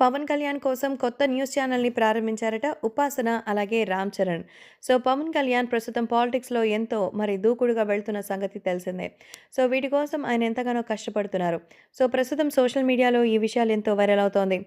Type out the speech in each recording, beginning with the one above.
పవన్ కళ్యాణ్ కోసం కొత్త న్యూస్ ఛానల్ని ప్రారంభించారట ఉపాసన అలాగే రామ్ చరణ్. సో పవన్ కళ్యాణ్ ప్రస్తుతం పాలిటిక్స్లో ఎంతో మరి దూకుడుగా వెళ్తున్న సంగతి తెలిసిందే. సో వీటి కోసం ఆయన ఎంతగానో కష్టపడుతున్నారు. సో ప్రస్తుతం సోషల్ మీడియాలో ఈ విషయాలు ఎంతో వైరల్ అవుతోంది.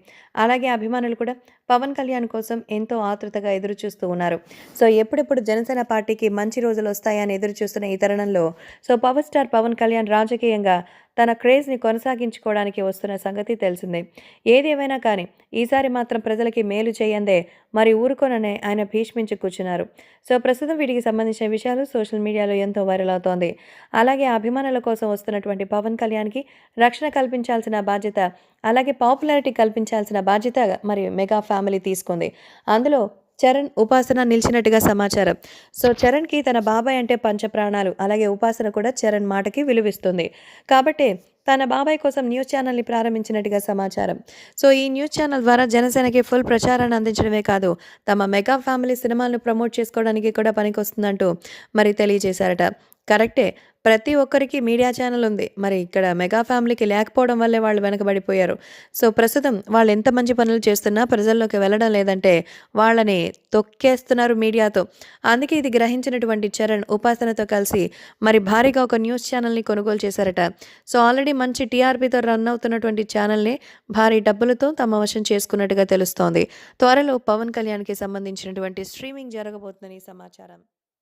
అలాగే అభిమానులు కూడా పవన్ కళ్యాణ్ కోసం ఎంతో ఆతృతగా ఎదురు చూస్తూ ఉన్నారు. సో ఎప్పుడెప్పుడు జనసేన పార్టీకి మంచి రోజులు వస్తాయని ఎదురు చూస్తున్న ఈ తరుణంలో so power star Pawan Kalyan రాజకీయంగా తన క్రేజ్ని కొనసాగించుకోవడానికి వస్తున్న సంగతి తెలిసిందే. ఏది కానీ ఈసారి మాత్రం ప్రజలకి మేలు చేయందే మరి ఊరుకోననే ఆయన భీష్మించి కూర్చున్నారు. సో ప్రస్తుతం వీటికి సంబంధించిన విషయాలు సోషల్ మీడియాలో ఎంతో వైరల్ అవుతోంది. అలాగే అభిమానుల కోసం వస్తున్నటువంటి పవన్ కళ్యాణ్కి రక్షణ కల్పించాల్సిన బాధ్యత అలాగే పాపులారిటీ కల్పించాల్సిన బాధ్యత మరి మెగా ఫ్యామిలీ తీసుకుంది. అందులో చరణ్ ఉపాసన నిలిచినట్టుగా సమాచారం. సో చరణ్కి తన బాబాయ్ అంటే పంచప్రాణాలు. అలాగే ఉపాసన కూడా చరణ్ మాటకి విలువిస్తుంది. కాబట్టి తన బాబాయ్ కోసం న్యూస్ ఛానల్ని ప్రారంభించినట్టుగా సమాచారం. సో ఈ న్యూస్ ఛానల్ ద్వారా జనసేనకి ఫుల్ ప్రచారాన్ని అందించడమే కాదు తమ మెగా ఫ్యామిలీ సినిమాలను ప్రమోట్ చేసుకోవడానికి కూడా పనికొస్తుందంటూ మరి తెలియజేశారట. కరెక్టే. ప్రతి ఒక్కరికి మీడియా ఛానల్ ఉంది. మరి ఇక్కడ మెగా ఫ్యామిలీకి లేకపోవడం వల్లే వాళ్ళు వెనకబడిపోయారు. సో ప్రస్తుతం వాళ్ళు ఎంత మంచి పనులు చేస్తున్నా ప్రజల్లోకి వెళ్ళడం లేదంటే వాళ్ళని తొక్కేస్తున్నారు మీడియాతో. అందుకే ఇది గ్రహించినటువంటి చరణ్ ఉపాసనతో కలిసి మరి భారీగా ఒక న్యూస్ ఛానల్ని కొనుగోలు చేశారట. సో ఆల్రెడీ మంచి టీఆర్పీతో రన్ అవుతున్నటువంటి ఛానల్ని భారీ డబ్బులతో తమ వశం చేసుకున్నట్టుగా తెలుస్తోంది. త్వరలో పవన్ కళ్యాణ్కి సంబంధించినటువంటి స్ట్రీమింగ్ జరగబోతుందని సమాచారం.